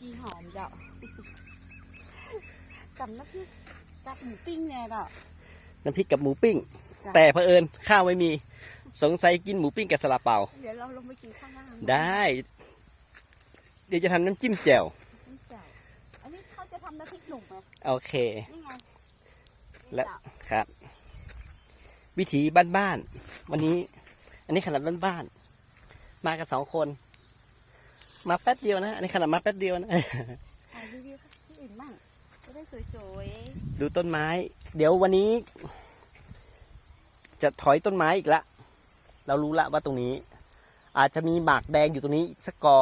จีหอมเจ้ากับน้ำพริกกับหมูปิ้งเนี่ยเจ้าน้ำพริกกับหมูปิ้งจ้ะแต่เผอิญข้าวไม่มี สงสัยกินหมูปิ้งกับสลาเปา เดี๋ยวเราลงไปกินข้างล่างได้ เดี๋ยวจะทำน้ำจิ้มแจ่วนี่เจ้าอันนี้เขาจะทำน้ำพริกหนุ่มไหมโอเคนี่ไงและนี่เจ้าครับ วิถีบ้านๆวันนี้ อันนี้ขนาดบ้านๆมากันสองคน มาแป๊บเดียวนะอันนี้ขนาดมาแป๊บเดียวนะถ่ายรีวิวที่อื่นบ้างจะได้สวยดูต้นไม้ เดี๋ยววันนี้ จะถอยต้นไม้อีกละ เรารู้ละว่าตรงนี้ อาจจะมีหมากแดงอยู่ตรงนี้อีกสักกอ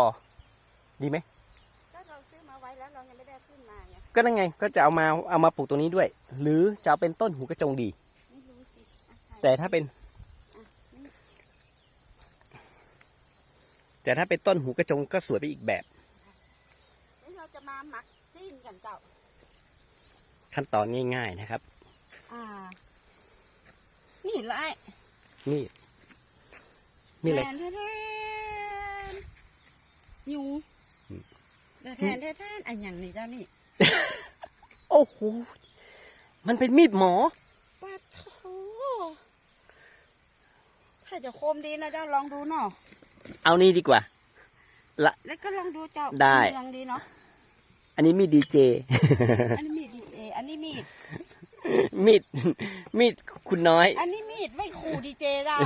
ดีไหมๆก็เราซื้อมาไว้แล้วเรายังไม่ได้เอาขึ้นมาไงก็นั่นไง ก็จะเอามาเอามาปลูกตรงนี้ด้วย หรือจะเอาเป็นต้นหูกระจงดี ไม่รู้สิอะถ่ายแต่ถ้าเป็น แต่ถ้าเป็นต้นหูกระจงก็สวยไปอีกแบบนี่เราจะมาหมักจิ้นกันเจ้า ขั้นตอนง่าย ๆนะครับ อ่า นี่เลยนี่นี่เลยแทนแทนแทนยูอืมแทนแทนแทนอันอย่างนี้เจ้านี่โอ้โหมันเป็นมีดหมอปัดโถถ้าจะคมดีนะเจ้าลองดูเนาะ เอานี่ดีกว่าแล้วก็ลองดูเจ้าได้ ลองดีเนาะ อันนี้มีดดีเจ อันนี้มีดดีเออันนี้มีด มีด มีดคุณน้อย อันนี้มีดไม่ขู่ดีเจเจ้า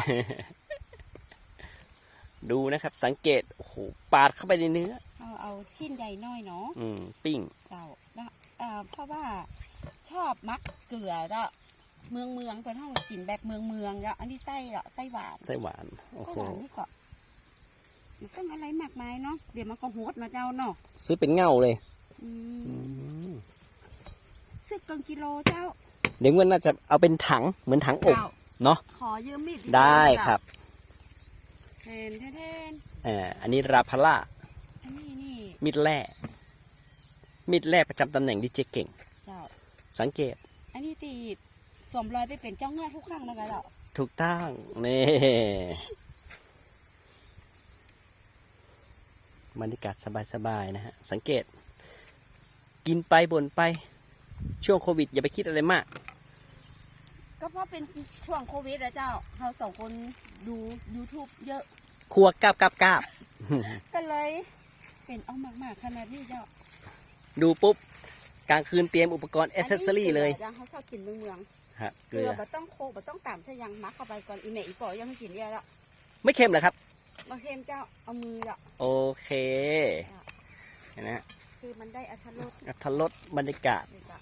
ดูนะครับ สังเกต โอ้โห ปาดเข้าไปในเนื้อ เอาเอาชิ้นใหญ่น้อยเนาะ อืม ปิ้ง เจ้านะอ่าเพราะว่าชอบมักเกลือเจ้าเมืองเมืองเป็นห้องกินแบบเมืองเมืองเจ้าอันนี้ไส้เจ้าไส้หวานไส้หวาน โอ้ไส้โห หวานนี่ก็ มันต้องอะไรมากมายเนาะเดี๋ยวมันก็โหดมาเจ้าเนาะซื้อเป็นเง่าเลยอือืมมซื้อเกินกิโลเจ้า เดี๋ยวมันน่าจะเอาเป็นถังเหมือนถังอบเจ้าเนาะขอยืมมีดได้ครับแทนแทนแทนเอ่ออันนี้ราพาร่าอันนี้นี่มีดแร่มีดแร่ประจำตำแหน่งดีเจเก่ง เจ้า สังเกตอันนี้ตีสวมรอยไปเป็นเจ้าเงือกทุกครั้งนะคะเจ้าถูกต้องนี่ บรรยากาศสบายๆนะฮะ สังเกต กินไปบ่นไป ช่วงโควิด อย่าไปคิดอะไรมาก ก็เพราะเป็นช่วงโควิดนะเจ้าเราสองคนดู YouTube เยอะครัวกาบกาบกาบก็เลย เป็นเอามากๆขนาดนี้เจ้า ดูปุ๊บ กลางคืนเตรียมอุปกรณ์เอเซสซอรี่เลยจ้าเขาชอบกินเมืองเมืองฮะๆเกเกลืลืออบ่ต้องโคบ่ต้องตามใช่ยังมักเข้าไปก่อนอีเมอีปอยังไม่กินเยอะแล้วไม่เค็มเหรอครับ มาเค็มเจ้าเอามือเจ้าโอเคนะฮะคือมันได้อัตรสอัทรสบรรยากาศเลยจ้ะ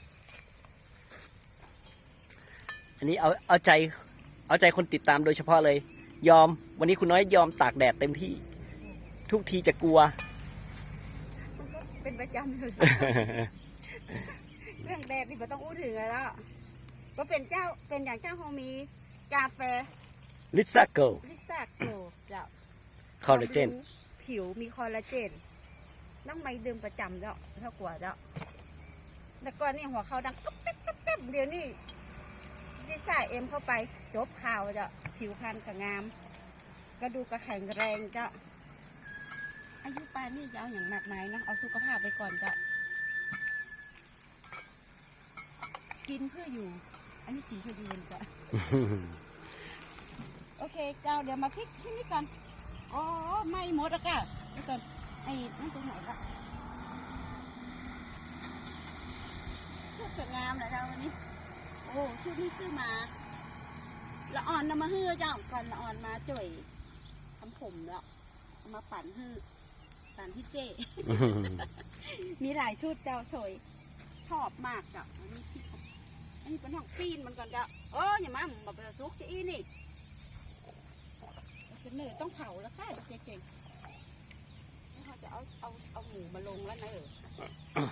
อันนี้เอาเอาใจเอาใจคนติดตามโดยเฉพาะเลย ยอมวันนี้คุณน้อยยอมตากแดดเต็มที่ ทุกทีจะกลัวมันก็เป็นประจำเลยเรื่องแดดนี่บ่ต้องอู้ถึงเลยแล้วก็เป็นเจ้าเป็นอย่างเจ้าโฮมีกาแฟลิซ่าเกิลลิซ่าโกเจ้า คอลลาเจนบำรุงผิวมีคอลลาเจนต้องไม่ดื่มประจำเจ้าเท่ากว่าเจ้าแต่ก่อนนี่หัวเขาดังก๊อบแป๊บก๊อบแป๊บเดี๋ยวนี้ลิซ่าเอ็มเข้าไปจบข่าวเจ้าผิวพรรณก็งาม กระดูกก็แข็งแรงเจ้าอายุปานนี่จะเอาอย่างมากมายเนาะเอาสุขภาพไปก่อนเจ้ากินเพื่ออยู่ อันนี้กินเพื่อยืนเจ้าโอเคเจ้าเดี๋ยวมาพลิกที่นี่ก่อน อ๋อไม่หมดแล้วก็เดี๋ยวก่อนไอ้นั่นตรงไหนละชุดสวยงามนะเจ้าวันนี้ โอ้ชุดนี้ซื้อมาละอ่อนนำมาฮือเจ้าก่อนละอ่อนมาจ่วยทำผมแล้วเอามาปั่นฮือปั่นพี่เจ มีหลายชุดเจ้าสวยชอบมากเจ้าอันนี้พี่อันนี้เป็นห้องปีนมันก่อนเจ้าโอ้ยอย่ามามาเป็นซุกจะอีนี่ จะเหนื่อยต้องเผาแล้วค่ะเจ๊เก่งแล้วเขาจะเอาเอาเอาหมูมาลงแล้วนะเออ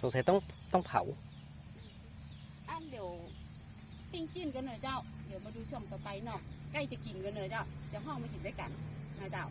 สงสัยต้องต้องเผาอันเดี๋ยวปิ้งจิ้นกันเนอะเจ้า เดี๋ยวมาดูชมต่อไปเนาะใกล้จะกินกันเนอะเจ้าจะห้องมากินด้วยกันนะเจ้า